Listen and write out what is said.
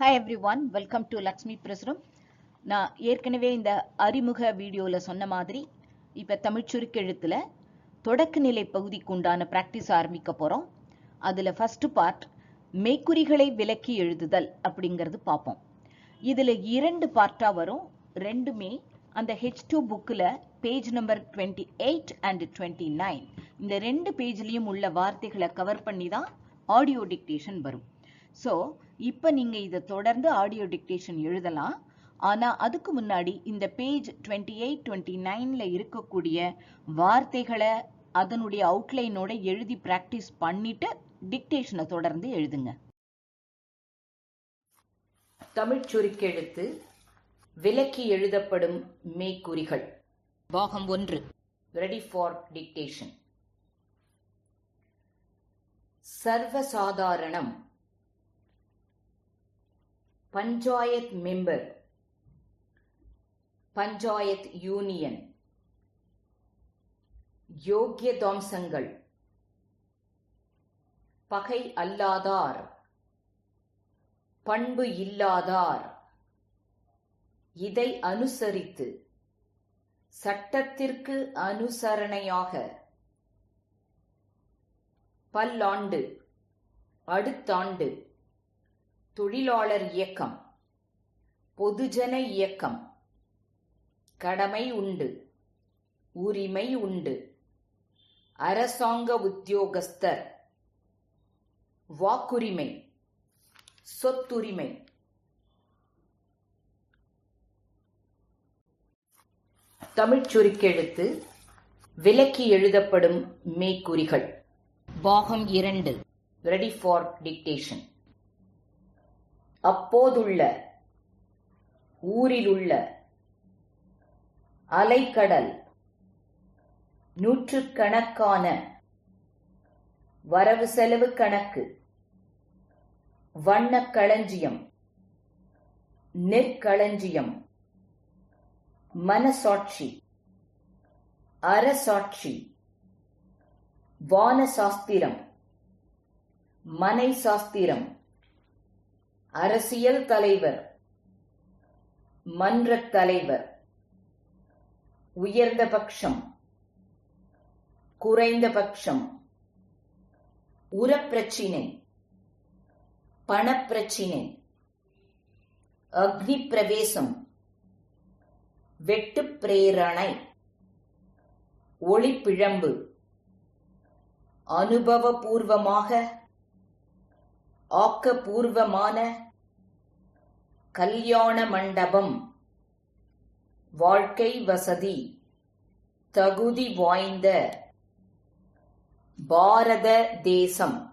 Hi everyone welcome to Lakshmi Prasuram நான் ஏற்கனவே இந்த அறிமுக வீடியோவில் சொன்ன மாதிரி இப்போ தமிழ் சுருக்கெழுத்தில் தொடக்க நிலை பகுதிக்கு உண்டான ப்ராக்டிஸ் ஆரம்பிக்க போகிறோம் அதில் ஃபஸ்ட்டு பார்ட் மெய்க்குறிகளை விலக்கி எழுதுதல் அப்படிங்கிறது பார்ப்போம். இதில் இரண்டு பார்ட்டாக வரும். ரெண்டுமே அந்த ஹெச் டூ புக்கில் page number twenty eight and twenty nine இந்த ரெண்டு பேஜ்லேயும் உள்ள வார்த்தைகளை கவர் பண்ணி தான் ஆடியோ டிக்டேஷன் வரும். ஸோ இப்போ நீங்கள் இதை தொடர்ந்து ஆடியோ டிக்டேஷன் எழுதலாம். ஆனால் அதுக்கு முன்னாடி இந்த பேஜ் டுவெண்ட்டி எயிட் டுவெண்ட்டி நைனில் இருக்கக்கூடிய வார்த்தைகளை அதனுடைய அவுட்லைனோட எழுதி ப்ராக்டிஸ் பண்ணிட்டு டிக்டேஷனை தொடர்ந்து எழுதுங்க. தமிழ் சுருக்கெழுத்து விலக்கி எழுதப்படும் மெய்க்குறிகள். பாகம் ஒன்று. ரெடி ஃபார் டிக்டேஷன் சர்வசாதாரணம். பஞ்சாயத் மெம்பர். பஞ்சாயத் யூனியன். யோக்கியதாம்சங்கள். பகை அல்லாதார். பண்பு இல்லாதார். இதை அனுசரித்து சட்டத்திற்கு அனுசரணையாக பல்லாண்டு அடுத்தாண்டு தொழிலாளர் இயக்கம். பொதுஜன இயக்கம். கடமை உண்டு. உரிமை உண்டு. அரசாங்க உத்தியோகஸ்தர். வாக்குரிமை. சொத்துரிமை. தமிழ்ச் சுருக்கெழுத்து. விலக்கி எழுதப்படும் மேய்க்குறிகள். பாகம் இரண்டு. ரெடி ஃபார் டிக்டேஷன் அப்போதுள்ள ஊரிலுள்ள அலைக்கடல் நூற்றுக்கணக்கான வரவு செலவு கணக்கு வண்ணக் களஞ்சியம் நெற்களஞ்சியம் மனசாட்சி அரசாட்சி வானசாஸ்திரம் மனை சாஸ்திரம் அரசியல் தலைவர் மன்றத் தலைவர் உயர்ந்த பட்சம் குறைந்த பட்சம் உரப்பிரச்சினை பணப்பிரச்சினை அக்னி பிரவேசம் வெட்டு பிரேரணை ஒளிப்பிழம்பு அனுபவபூர்வமாக ஆக்கபூர்வமான கல்யாண மண்டபம் வாழ்க்கை வசதி தகுதி வாய்ந்த பாரத தேசம்.